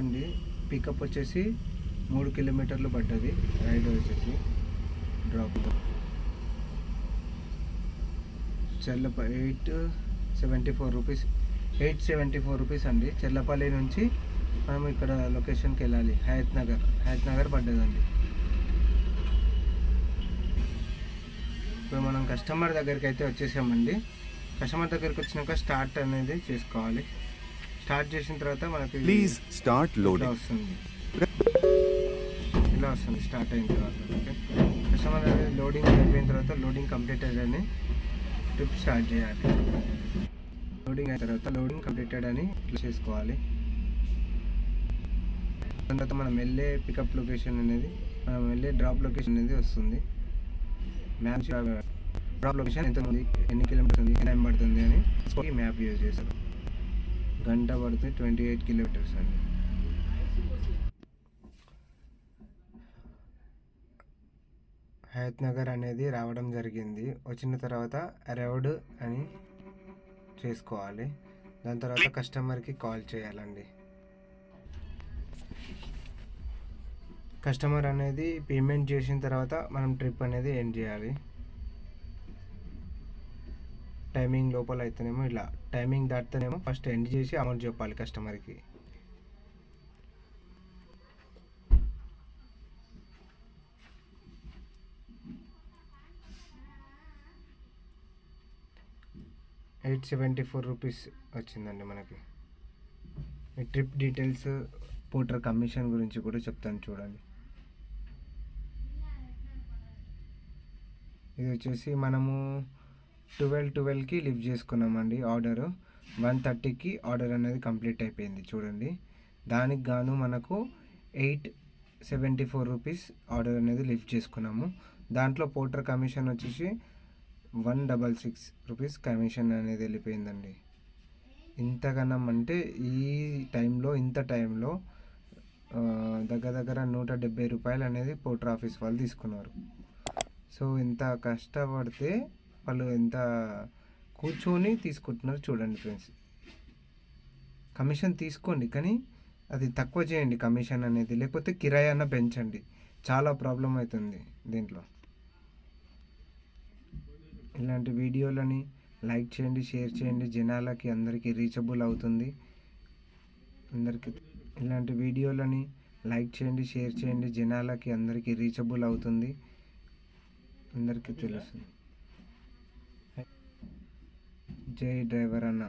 అండి. పికప్ వచ్చేసి మూడు కిలోమీటర్లు పడ్డది. రైడ్ వచ్చేసి drop చెల్లప eight seventy four rupees. Eight seventy four rupees అండి. చెల్లపల్లి నుంచి మనం ఇక్కడ లొకేషన్కి వెళ్ళాలి. హయత్ నగర్. హయత్ నగర్ పడ్డదండి. ఇప్పుడు మనం కస్టమర్ దగ్గరికి అయితే వచ్చేసామండి. కస్టమర్ దగ్గరికి వచ్చినాక స్టార్ట్ అనేది చేసుకోవాలి. స్టార్ట్ చేసిన తర్వాత మనకి start ఇలా loading. వస్తుంది. ఇలా వస్తుంది స్టార్ట్ అయిన తర్వాత ఓకే కస్టమర్ అనేది లోడింగ్ అయిపోయిన తర్వాత లోడింగ్ కంప్లీటెడ్ అని ట్రిప్ స్టార్ట్ చేయాలి. లోడింగ్ అయిన తర్వాత లోడింగ్ కంప్లీటెడ్ అని ఇట్లా చేసుకోవాలి. దాని తర్వాత మనం వెళ్ళే పికప్ లొకేషన్ అనేది మనం వెళ్ళే డ్రాప్ లొకేషన్ అనేది వస్తుంది. మ్యాప్ డ్రాప్ లొకేషన్ ఎంత ఉంది ఎన్ని కిలోమీటర్స్ ఉంది ఎంత టైం పడుతుంది అని మ్యాప్ యూజ్ చేస్తారు. గంట పడుతుంది ట్వంటీ ఎయిట్ కిలోమీటర్స్ అండి. హయత్ నగర్ అనేది రావడం జరిగింది. వచ్చిన తర్వాత అరౌడ్ అని చేసుకోవాలి. దాని తర్వాత కస్టమర్కి కాల్ చేయాలండి. కస్టమర్ అనేది పేమెంట్ చేసిన తర్వాత మనం ట్రిప్ అనేది ఎండ్ చేయాలి. టైమింగ్ లోపల అయితేనేమో ఇలా టైమింగ్ దాటితేనేమో ఫస్ట్ ఎండ్ చేసి అమౌంట్ చెప్పాలి కస్టమర్కి. ఎయిట్ సెవెంటీ ఫోర్ రూపీస్ వచ్చిందండి మనకి. ఈ ట్రిప్ డీటెయిల్స్ పోటర్ కమిషన్ గురించి కూడా చెప్తాను చూడండి. ఇది వచ్చేసి మనము ట్వెల్వ్ ట్వెల్వ్కి లిఫ్ట్ చేసుకున్నామండి ఆర్డరు. వన్ థర్టీకి ఆర్డర్ అనేది కంప్లీట్ అయిపోయింది చూడండి. దానికి గాను మనకు eight seventy four rupees order అనేది లిఫ్ట్ చేసుకున్నాము. దాంట్లో పోటర్ కమిషన్ వచ్చేసి one double six rupees commission అనేది వెళ్ళిపోయిందండి. ఇంతగానం అంటే ఈ టైంలో ఇంత టైంలో దగ్గర దగ్గర నూట డెబ్బై రూపాయలు అనేది పోటర్ ఆఫీస్ వాళ్ళు తీసుకున్నారు. సో ఇంత కష్టపడితే వాళ్ళు ఎంత కూర్చొని తీసుకుంటున్నారు చూడండి ఫ్రెండ్స్. కమిషన్ తీసుకోండి కానీ అది తక్కువ చేయండి కమిషన్ అనేది. లేకపోతే కిరాయి అన్న పెంచండి. చాలా ప్రాబ్లం అవుతుంది దీంట్లో. ఇలాంటి వీడియోలని లైక్ చేయండి షేర్ చేయండి. జనాలకి అందరికీ రీచబుల్ అవుతుంది. అందరికీ ఇలాంటి వీడియోలని లైక్ చేయండి షేర్ చేయండి. జనాలకి అందరికీ రీచబుల్ అవుతుంది. అందరికీ తెలుస్తుంది. జై డ్రైవర్ అన్న